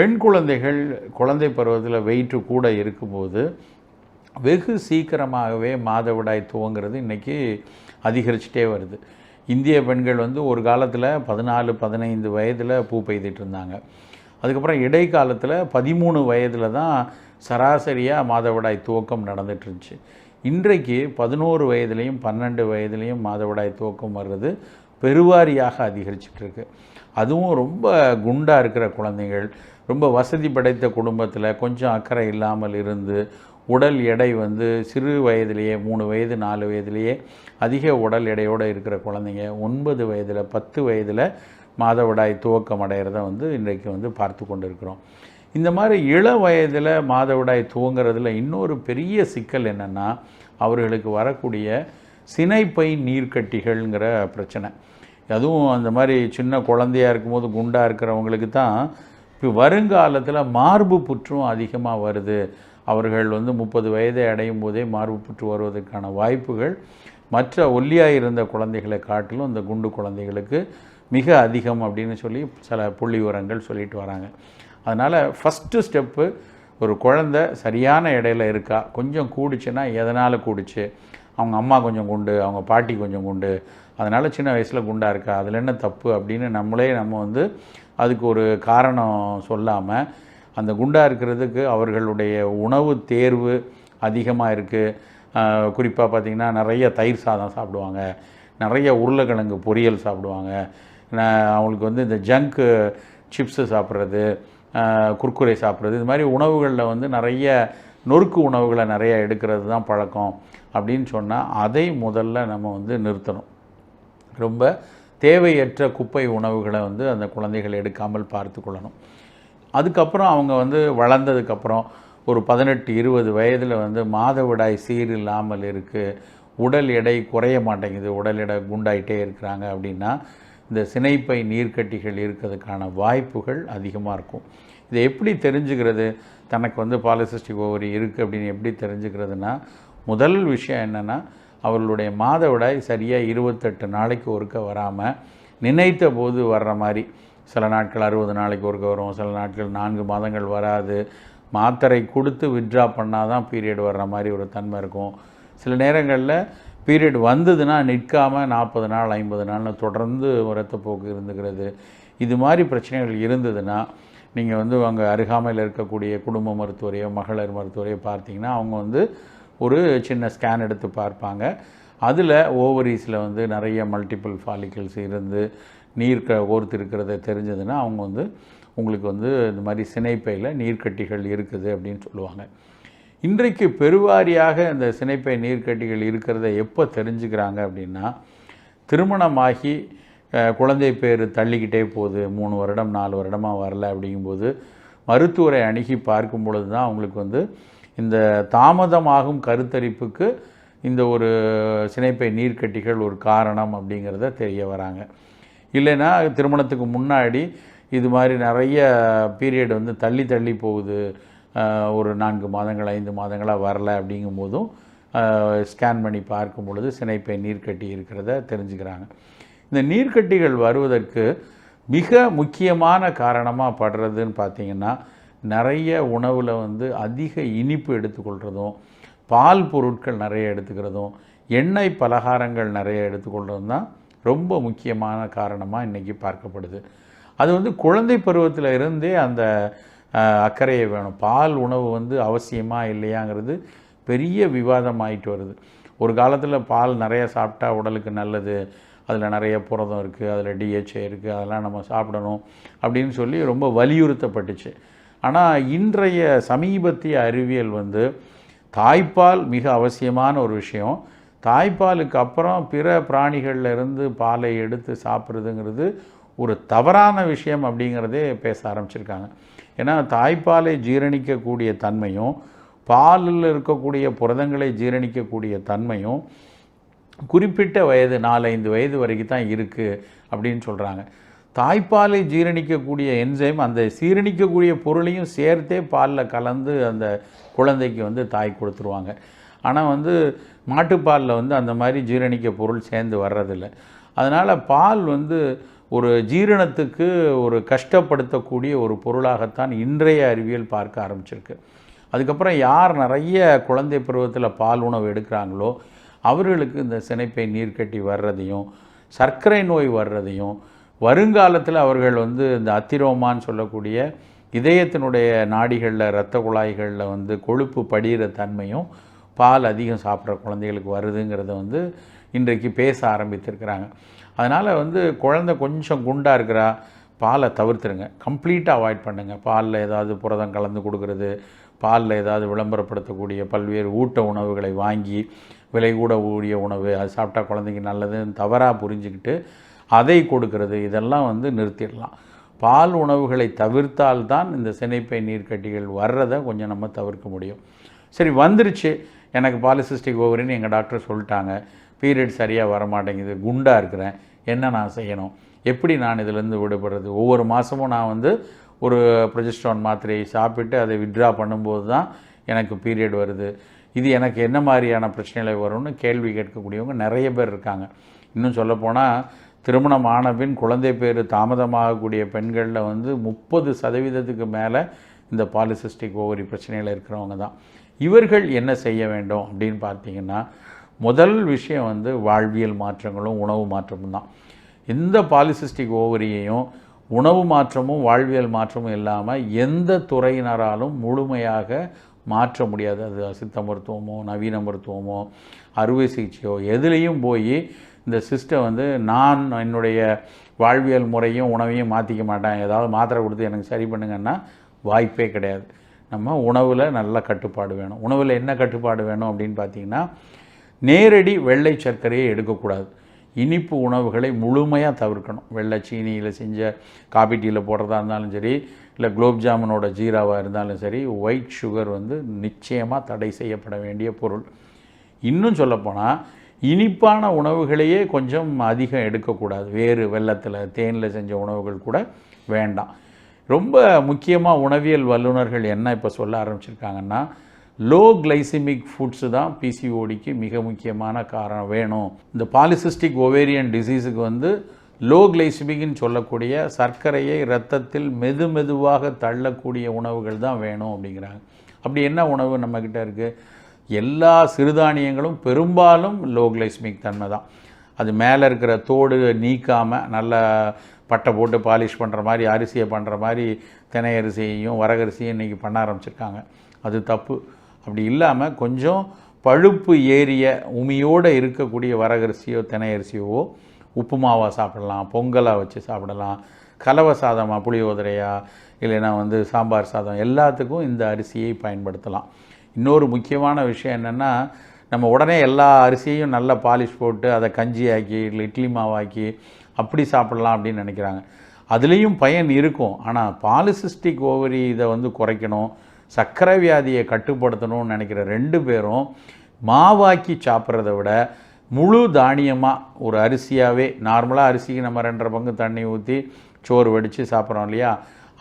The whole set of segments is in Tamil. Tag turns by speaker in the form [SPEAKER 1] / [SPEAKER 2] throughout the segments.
[SPEAKER 1] பெண் குழந்தைகள் குழந்தை பருவத்தில் வெயிட்டு கூட இருக்கும்போது வெகு சீக்கிரமாகவே மாதவிடாய் துவங்கிறது இன்றைக்கி அதிகரிச்சுட்டே வருது. இந்திய பெண்கள் வந்து ஒரு காலத்தில் பதினாலு பதினைந்து வயதில் பூ பெய்துட்டு இருந்தாங்க. அதுக்கப்புறம் இடைக்காலத்தில் பதிமூணு வயதில் தான் சராசரியாக மாதவிடாய் துவக்கம் நடந்துட்டுருந்துச்சு இன்றைக்கு பதினோரு வயதுலேயும் பன்னெண்டு வயதுலேயும் மாதவிடாய் துவக்கம் வர்றது பெருவாரியாக அதிகரிச்சிட்ருக்கு அதுவும் ரொம்ப குண்டாக இருக்கிற குழந்தைகள் ரொம்ப வசதி படைத்த குடும்பத்தில் கொஞ்சம் அக்கறை இல்லாமல் இருந்து உடல் எடை வந்து சிறு வயதிலேயே மூணு வயது நாலு வயதிலேயே அதிக உடல் எடையோடு இருக்கிற குழந்தைங்க ஒன்பது வயதில் பத்து வயதில் மாதவிடாய் துவக்கம் அடைகிறத வந்து இன்றைக்கு வந்து பார்த்து கொண்டு இருக்கிறோம் இந்த மாதிரி இள வயதில் மாதவிடாய் துவங்கிறதுல இன்னொரு பெரிய சிக்கல் என்னென்னா அவர்களுக்கு வரக்கூடிய சினைப்பை நீர்க்கட்டிகள்ங்கிற பிரச்சனை. அதுவும் அந்த மாதிரி சின்ன குழந்தையா இருக்கும்போது குண்டாக இருக்கிறவங்களுக்கு தான் இப்போ வருங்காலத்தில் மார்பு புற்றும் அதிகமாக வருது. அவர்கள் வந்து முப்பது வயதை அடையும் போதே மார்பு புற்று வருவதற்கான வாய்ப்புகள் மற்ற ஒல்லியாக இருந்த குழந்தைகளை காட்டிலும் இந்த குண்டு குழந்தைகளுக்கு மிக அதிகம் அப்படின்னு சொல்லி சில புள்ளி விவரங்கள் சொல்லிட்டு வராங்க. அதனால் ஃபஸ்ட்டு ஸ்டெப்பு ஒரு குழந்தை சரியான இடையில இருக்கா? கொஞ்சம் கூடுச்சுன்னா எதனால் கூடுச்சு? அவங்க அம்மா கொஞ்சம் குண்டு அவங்க பாட்டி கொஞ்சம் குண்டு. அதனால் சின்ன வயசில் குண்டாக இருக்கா அதில் என்ன தப்பு அப்படின்னு நம்மளே நம்ம வந்து அதுக்கு ஒரு காரணம் சொல்லாமல் அந்த குண்டாக இருக்கிறதுக்கு அவர்களுடைய உணவு தேர்வு அதிகமாக இருக்குது குறிப்பாக பார்த்திங்கன்னா நிறைய தயிர் சாதம் சாப்பிடுவாங்க நிறைய உருளைக்கிழங்கு பொரியல் சாப்பிடுவாங்க. அவங்களுக்கு வந்து இந்த ஜங்க்கு சிப்ஸு சாப்பிட்றது குர்குரை சாப்பிட்றது இது மாதிரி உணவுகளில் வந்து நிறைய நொறுக்கு உணவுகளை நிறைய எடுக்கிறது தான் பழக்கம் அப்படின்னு சொன்னால் அதை முதல்ல நம்ம வந்து நிறுத்தணும். ரொம்ப தேவையற்ற குப்பை உணவுகளை வந்து அந்த குழந்தைகள் எடுக்காமல் பார்த்து கொள்ளணும். அதுக்கப்புறம் அவங்க வந்து வளர்ந்ததுக்கப்புறம் ஒரு பதினெட்டு இருபது வயதில் வந்து மாதவிடாய் சீர் இல்லாமல் இருக்குது உடல் எடை குறைய மாட்டேங்குது உடல் எடை குண்டாயிட்டே இருக்கிறாங்க அப்படின்னா இந்த சினைப்பை நீர்க்கட்டிகள் இருக்கிறதுக்கான வாய்ப்புகள் அதிகமாக இருக்கும். இதை எப்படி தெரிஞ்சுக்கிறது? தனக்கு வந்து பாலிசிஸ்டிக் ஓவரி இருக்குது அப்படின்னு எப்படி தெரிஞ்சுக்கிறதுனா முதல் விஷயம் என்னென்னா அவர்களுடைய மாதவிடாய் சரியாக இருபத்தெட்டு நாளைக்கு ஒருக்க வராமல் நினைத்த போது வர்ற மாதிரி. சில நாட்கள் அறுபது நாளைக்கு ஒருக்க வரும் சில நாட்கள் நான்கு மாதங்கள் வராது. மாத்திரை கொடுத்து வித்ட்ரா பண்ணால் தான் பீரியட் வர்ற மாதிரி ஒரு தன்மை இருக்கும். சில நேரங்களில் பீரியட் வந்ததுன்னா நிற்காமல் நாற்பது நாள் ஐம்பது நாள்னு தொடர்ந்து ரத்தப்போக்கு இருந்துக்கிறது. இது மாதிரி பிரச்சனைகள் இருந்ததுன்னா நீங்கள் வந்து அங்கே அருகாமையில் இருக்கக்கூடிய குடும்ப மருத்துவரையோ மகளிர் மருத்துவரையோ பார்த்தீங்கன்னா அவங்க வந்து ஒரு சின்ன ஸ்கேன் எடுத்து பார்ப்பாங்க. அதில் ஓவரீஸில் வந்து நிறைய மல்டிபிள் ஃபாலிக்கல்ஸ் இருந்து நீர் க ஓர்த்து இருக்கிறத தெரிஞ்சதுன்னா அவங்க வந்து உங்களுக்கு வந்து இந்த மாதிரி சினைப்பையில் நீர்க்கட்டிகள் இருக்குது அப்படின்னு சொல்லுவாங்க. இன்றைக்கு பெருவாரியாக இந்த சினைப்பை நீர்க்கட்டிகள் இருக்கிறத எப்போ தெரிஞ்சுக்கிறாங்க அப்படின்னா திருமணமாகி குழந்தை பேர் தள்ளிக்கிட்டே போகுது. மூணு வருடம் நாலு வருடமாக வரல அப்படிங்கும்போது மருத்துவரை அணுகி பார்க்கும் பொழுது தான் அவங்களுக்கு வந்து இந்த தாமதமாகும் கருத்தரிப்புக்கு இந்த ஒரு சினைப்பை நீர்க்கட்டிகள் ஒரு காரணம் அப்படிங்கிறத தெரிய வராங்க. இல்லைன்னா திருமணத்துக்கு முன்னாடி இது மாதிரி நிறைய பீரியட் வந்து தள்ளி தள்ளி போகுது. ஒரு நான்கு மாதங்கள் ஐந்து மாதங்களாக வரல அப்படிங்கும்போதும் ஸ்கேன் பண்ணி பார்க்கும் பொழுது சினைப்பை நீர்க்கட்டி இருக்கிறத தெரிஞ்சுக்கிறாங்க. இந்த நீர்க்கட்டிகள் வருவதற்கு மிக முக்கியமான காரணமாக படுறதுன்னு பார்த்தீங்கன்னா நிறைய உணவில் வந்து அதிக இனிப்பு எடுத்துக்கொள்கிறதும் பால் பொருட்கள் நிறைய எடுத்துக்கிறதும் எண்ணெய் பலகாரங்கள் நிறைய எடுத்துக்கொள்கிறதும் தான் ரொம்ப முக்கியமான காரணமாக இன்றைக்கி பார்க்கப்படுது. அது வந்து குழந்தை பருவத்தில் இருந்தே அந்த அக்கறையை வேணும். பால் உணவு வந்து அவசியமா இல்லையாங்கிறது பெரிய விவாதம் ஆகிட்டு வருது. ஒரு காலத்தில் பால் நிறைய சாப்பிட்டா உடலுக்கு நல்லது. அதில் நிறைய புரதம் இருக்குது அதில் டிஹெச்ஏ இருக்குது அதெல்லாம் நம்ம சாப்பிடணும் அப்படின்னு சொல்லி ரொம்ப வலியுறுத்தப்பட்டுச்சு. ஆனால் இன்றைய சமீபத்திய அறிவியல் வந்து தாய்ப்பால் மிக அவசியமான ஒரு விஷயம். தாய்ப்பாலுக்கு அப்புறம் பிற பிராணிகள்ல இருந்து பாலை எடுத்து சாப்பிட்றதுங்கிறது ஒரு தவறான விஷயம் அப்படிங்கிறதே பேச ஆரம்பிச்சிருக்காங்க. ஏன்னா தாய்ப்பாலை ஜீரணிக்கக்கூடிய தன்மையும் பாலில் இருக்கக்கூடிய புரதங்களை ஜீரணிக்கக்கூடிய தன்மையும் குறிப்பிட்ட வயது நாலஞ்சு வயது வரைக்கும் தான் இருக்குது அப்படின்னு சொல்கிறாங்க தாய்ப்பாலை ஜீரணிக்கக்கூடிய என்சைம் அந்த சீரணிக்கக்கூடிய பொருளையும் சேர்த்தே பாலில் கலந்து அந்த குழந்தைக்கு வந்து தாய் கொடுத்துருவாங்க. ஆனால் வந்து மாட்டுப்பாலில் வந்து அந்த மாதிரி ஜீரணிக்க பொருள் சேர்ந்து வர்றதில்ல. அதனால் பால் வந்து ஒரு ஜீரணத்துக்கு ஒரு கஷ்டப்படுத்தக்கூடிய ஒரு பொருளாகத்தான் இன்றைய அறிவியல் பார்க்க ஆரம்பிச்சிருக்கு. அதுக்கப்புறம் யார் நிறைய குழந்தை பருவத்தில் பால் உணவு எடுக்கிறாங்களோ அவர்களுக்கு இந்த சினைப்பை நீர்க்கட்டி வர்றதையும் சர்க்கரை நோய் வர்றதையும் வருங்காலத்தில் அவர்கள் வந்து இந்த அத்திரோமான்னு சொல்லக்கூடிய இதயத்தினுடைய நாடிகளில் இரத்த குழாய்களில் வந்து கொழுப்பு படிகிற தன்மையும் பால் அதிகம் சாப்பிட்ற குழந்தைகளுக்கு வருதுங்கிறத வந்து இன்றைக்கு பேச ஆரம்பித்திருக்கிறாங்க. அதனால் வந்து குழந்தை கொஞ்சம் குண்டாக இருக்கிறா பாலை தவிர்த்துருங்க. கம்ப்ளீட்டாக அவாய்ட் பண்ணுங்கள் பாலில் ஏதாவது புரதம் கலந்து கொடுக்கறது பாலில் ஏதாவது விளம்பரப்படுத்தக்கூடிய பல்வேறு ஊட்ட உணவுகளை வாங்கி விலை கூட கூடிய உணவு அது சாப்பிட்டா குழந்தைக்கு நல்லதுன்னு தவறாக புரிஞ்சுக்கிட்டு அதை கொடுக்கறது இதெல்லாம் வந்து நிறுத்திடலாம். பால் உணவுகளை தவிர்த்தால்தான் இந்த சினைப்பை நீர்க்கட்டிகள் வர்றதை கொஞ்சம் நம்ம தவிர்க்க முடியும். சரி வந்துருச்சு. எனக்கு பாலிசிஸ்டிக் ஓவரின்னு எங்கள் டாக்டர் சொல்லிட்டாங்க. பீரியட் சரியாக வர மாட்டேங்குது குண்டாக இருக்கிறேன். என்ன நான் செய்யணும்? எப்படி நான் இதிலேருந்து விடுபடுறது? ஒவ்வொரு மாதமும் நான் வந்து ஒரு ப்ரொஜெஸ்ட்ரான் மாத்திரையை சாப்பிட்டு அதை வித்ட்ரா பண்ணும்போது தான் எனக்கு பீரியட் வருது. இது எனக்கு என்ன மாதிரியான பிரச்சனைகளை வரும்னு கேள்வி கேட்கக்கூடியவங்க நிறைய பேர் இருக்காங்க. இன்னும் சொல்லப்போனால் திருமணம் ஆன பின் குழந்தை பேர் தாமதமாகக்கூடிய பெண்களில் வந்து முப்பது சதவீதத்துக்கு மேலே இந்த பாலிசிஸ்டிக் ஓவரி பிரச்சனையில் இருக்கிறவங்க தான். இவர்கள் என்ன செய்ய வேண்டும் அப்படின்னு பார்த்தீங்கன்னா முதல் விஷயம் வந்து வாழ்வியல் மாற்றங்களும் உணவு மாற்றமும் தான். இந்த பாலிசிஸ்டிக் ஓவரியையும் உணவு மாற்றமும் வாழ்வியல் மாற்றமும் இல்லாமல் எந்த துறையினராலும் முழுமையாக மாற்ற முடியாது. அது சித்த மருத்துவமோ நவீன மருத்துவமோ அறுவை சிகிச்சையோ எதுலேயும் போய் இந்த சிஸ்டம் வந்து நான் என்னுடைய வாழ்வியல் முறையும் உணவையும் மாற்றிக்க மாட்டேன். ஏதாவது மாத்திரை கொடுத்து எனக்கு சரி பண்ணுங்கன்னா வாய்ப்பே கிடையாது. நம்ம உணவில் நல்ல கட்டுப்பாடு வேணும். உணவில் என்ன கட்டுப்பாடு வேணும் அப்படின்னு பார்த்தீங்கன்னா நேரடி வெள்ளை சர்க்கரையை எடுக்கக்கூடாது. இனிப்பு உணவுகளை முழுமையாக தவிர்க்கணும். வெள்ளை சீனியில் செஞ்ச காபி டீயில் போடுறதா இருந்தாலும் சரி இல்லை குலோப் ஜாமுனோட ஜீராவாக இருந்தாலும் சரி ஒயிட் சுகர் வந்து நிச்சயமாக தடை செய்யப்பட வேண்டிய பொருள். இன்னும் சொல்லப்போனால் இனிப்பான உணவுகளையே கொஞ்சம் அதிகம் எடுக்கக்கூடாது. வேறு வெள்ளத்தில் தேனில் செஞ்ச உணவுகள் கூட வேண்டாம். ரொம்ப முக்கியமாக உணவியல் வல்லுநர்கள் என்ன இப்போ சொல்ல ஆரம்பிச்சிருக்காங்கன்னா லோ கிளைசிமிக் ஃபுட்ஸு தான் பிசிஓடிக்கு மிக முக்கியமான காரணம் வேணும். இந்த பாலிசிஸ்டிக் ஒவேரியன் டிசீஸுக்கு வந்து லோ கிளைசிமிக்னு சொல்லக்கூடிய சர்க்கரையை ரத்தத்தில் மெது மெதுவாக தள்ளக்கூடிய உணவுகள் தான் வேணும் அப்படிங்கிறாங்க. அப்படி என்ன உணவு நம்மக்கிட்ட இருக்குது எல்லா சிறுதானியங்களும் பெரும்பாலும் லோ கிளைசிமிக் தன்மை தான். அது மேலே இருக்கிற தோடு நீக்காமல் நல்ல பட்டை போட்டு பாலிஷ் பண்ணுற மாதிரி அரிசியை பண்ணுற மாதிரி தினை அரிசியையும் வரகரிசியும் இன்றைக்கி பண்ண ஆரம்பிச்சிருக்காங்க. அது தப்பு. அப்படி இல்லாமல் கொஞ்சம் பழுப்பு ஏறிய உமியோடு இருக்கக்கூடிய வரகரிசியோ தினை அரிசியோ உப்புமாவாக சாப்பிடலாம் பொங்கலாக வச்சு சாப்பிடலாம் கலவை சாதமாக புளியோதரையா இல்லைன்னா வந்து சாம்பார் சாதம் எல்லாத்துக்கும் இந்த அரிசியை பயன்படுத்தலாம். இன்னொரு முக்கியமான விஷயம் என்னென்னா நம்ம உடனே எல்லா அரிசியையும் நல்லா பாலிஷ் போட்டு அதை கஞ்சி ஆக்கி இல்லை இட்லி மாவாக்கி அப்படி சாப்பிடலாம் அப்படின்னு நினைக்கிறாங்க. அதுலேயும் பயன் இருக்கும். ஆனால் பாலிசிஸ்டிக் ஓவரி இதை வந்து குறைக்கணும் சர்க்கரை வியாதியை கட்டுப்படுத்தணும்னு நினைக்கிற ரெண்டு பேரும் மாவாக்கி சாப்பிட்றத விட முழு தானியமாக ஒரு அரிசியாகவே நார்மலாக அரிசிக்கு நம்ம ரெண்டரை பங்கு தண்ணி ஊற்றி சோறு வடித்து சாப்பிட்றோம் இல்லையா?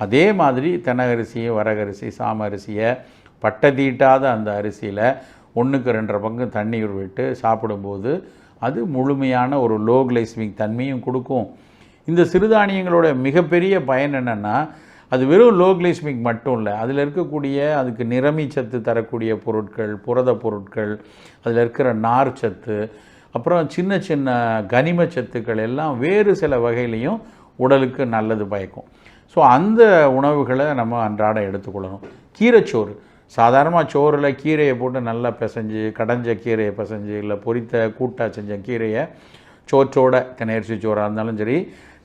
[SPEAKER 1] அதே மாதிரி தென்னகரிசி வரகரிசி சாம அரிசியை பட்டை தீட்டாத அந்த அரிசியில் ஒன்றுக்கு ரெண்டரை பங்கு தண்ணீர் விட்டு சாப்பிடும்போது அது முழுமையான ஒரு லோ கிளைஸ்மிக் தன்மையும் கொடுக்கும். இந்த சிறுதானியங்களோட மிகப்பெரிய பயன் என்னென்னா அது வெறும் லோ கிளைஸ்மிக் மட்டும் இல்லை அதில் இருக்கக்கூடிய அதுக்கு நிறமி சத்து தரக்கூடிய பொருட்கள் புரத பொருட்கள் அதில் இருக்கிற நார் சத்து அப்புறம் சின்ன சின்ன கனிம சத்துக்கள் எல்லாம் வேறு சில வகையிலையும் உடலுக்கு நல்லது பயக்கும். ஸோ அந்த உணவுகளை நம்ம அன்றாட எடுத்துக்கொள்ளணும். கீரைச்சோறு சாதாரணமாக சோறில் கீரையை போட்டு நல்லா பிசைஞ்சு கடைஞ்ச கீரையை பிசைஞ்சு இல்லை பொரித்த கூட்டாக செஞ்ச கீரையை சோற்றோட தினையரிசி சோறாக இருந்தாலும் சரி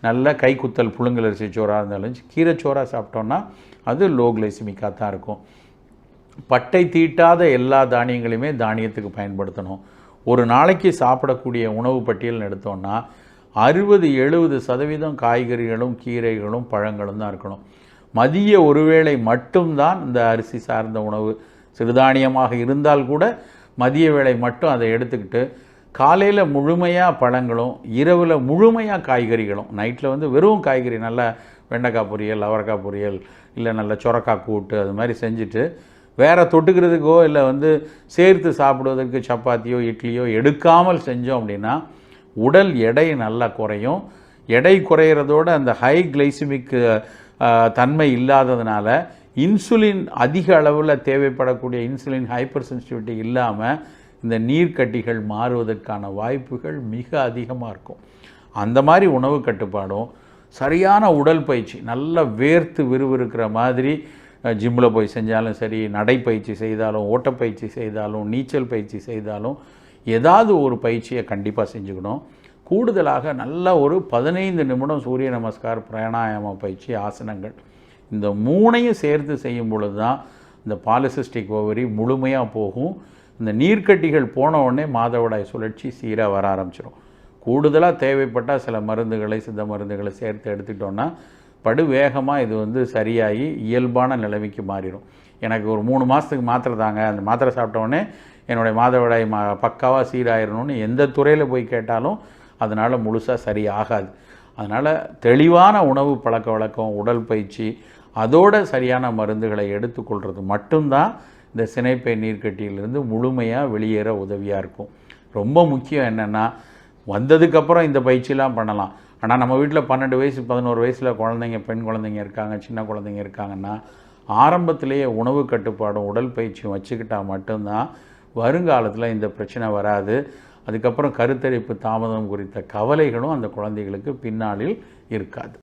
[SPEAKER 1] நல்ல கைக்குத்தல் புழுங்கல் அரிசி சோறாக இருந்தாலும் சரி கீரை சோறாக சாப்பிட்டோன்னா அது லோ கிளைசிமிக்காக தான் இருக்கும். பட்டை தீட்டாத எல்லா தானியங்களையுமே தானியத்துக்கு பயன்படுத்தணும். ஒரு நாளைக்கு சாப்பிடக்கூடிய உணவு பட்டியல்னு எடுத்தோன்னா அறுபது எழுபது சதவீதம் காய்கறிகளும் கீரைகளும் பழங்களும் தான் இருக்கணும். மதிய ஒருவேளை மட்டும்தான் இந்த அரிசி சார்ந்த உணவு சிறுதானியமாக இருந்தால் கூட மதிய வேளை மட்டும் அதை எடுத்துக்கிட்டு காலையில் முழுமையாக பழங்களும் இரவில் முழுமையாக காய்கறிகளும் நைட்டில் வந்து வெறும் காய்கறி நல்லா வெண்டைக்காய் பொரியல் அவரைக்காய் பொரியல் இல்லை நல்ல சுரக்காய் கூட்டு அது மாதிரி செஞ்சுட்டு வேறு தொட்டுக்கிறதுக்கோ இல்லை வந்து சேர்த்து சாப்பிடுவதற்கு சப்பாத்தியோ இட்லியோ எடுக்காமல் செஞ்சோம் அப்படின்னா உடல் எடை நல்லா குறையும். எடை குறையிறதோட அந்த ஹை கிளைசிமிக் தன்மை இல்லாததுனால இன்சுலின் அதிக அளவில் தேவைப்படக்கூடிய இன்சுலின் ஹைப்பர் சென்சிட்டிவிட்டி இல்லாமல் இந்த நீர்க்கட்டிகள் மாறுவதற்கான வாய்ப்புகள் மிக அதிகமாக இருக்கும். அந்த மாதிரி உணவு கட்டுப்பாடும் சரியான உடல் பயிற்சி நல்லா வேர்த்து விறுவிறுக்கிற மாதிரி ஜிம்மில் போய் செஞ்சாலும் சரி நடைப்பயிற்சி செய்தாலும் ஓட்டப்பயிற்சி செய்தாலும் நீச்சல் பயிற்சி செய்தாலும் ஏதாவது ஒரு பயிற்சியை கண்டிப்பாக செஞ்சுக்கணும். கூடுதலாக நல்ல ஒரு பதினைந்து நிமிடம் சூரிய நமஸ்கார் பிராணாயாம பயிற்சி ஆசனங்கள். இந்த மூணையும் சேர்த்து செய்யும் பொழுது தான் இந்த பாலிசிஸ்டிக் ஓவரி முழுமையாக போகும். இந்த நீர்க்கட்டிகள் போன உடனே மாதவிடாய் சுழற்சி சீராக வர ஆரம்பிச்சிடும் கூடுதலாக தேவைப்பட்டால் சில மருந்துகளை சித்த மருந்துகளை சேர்த்து எடுத்துக்கிட்டோன்னா படுவேகமாக இது வந்து சரியாகி இயல்பான நிலைமைக்கு மாறிடும். எனக்கு ஒரு மூணு மாதத்துக்கு மாத்திரை தாங்க. அந்த மாத்திரை சாப்பிட்டோடனே என்னுடைய மாதவிடாய் மா பக்காவாக சீராயிரணும்னு எந்த துறையில் போய் கேட்டாலும் அதனால் முழுசாக சரி ஆகாது அதனால் தெளிவான உணவு பழக்க வழக்கம் உடல் பயிற்சி அதோட சரியான மருந்துகளை எடுத்துக்கொள்கிறது மட்டும்தான் இந்த சினைப்பை நீர்க்கட்டியிலிருந்து முழுமையாக வெளியேற உதவியாக இருக்கும். ரொம்ப முக்கியம் என்னென்னா வந்ததுக்கப்புறம் இந்த பயிற்சிலாம் பண்ணலாம். ஆனால் நம்ம வீட்டில் பன்னெண்டு வயசு பதினோரு வயசில் குழந்தைங்க பெண் குழந்தைங்க இருக்காங்க சின்ன குழந்தைங்க இருக்காங்கன்னா ஆரம்பத்திலேயே உணவு கட்டுப்பாடும் உடல் பயிற்சியும் வச்சுக்கிட்டால் மட்டும்தான் வருங்காலத்தில் இந்த பிரச்சனை வராது. அதுக்கப்புறம் கருத்தரிப்பு தாமதம் குறித்த கவலைகளும் அந்த குழந்தைகளுக்கு பின்னாளில் இருக்காது.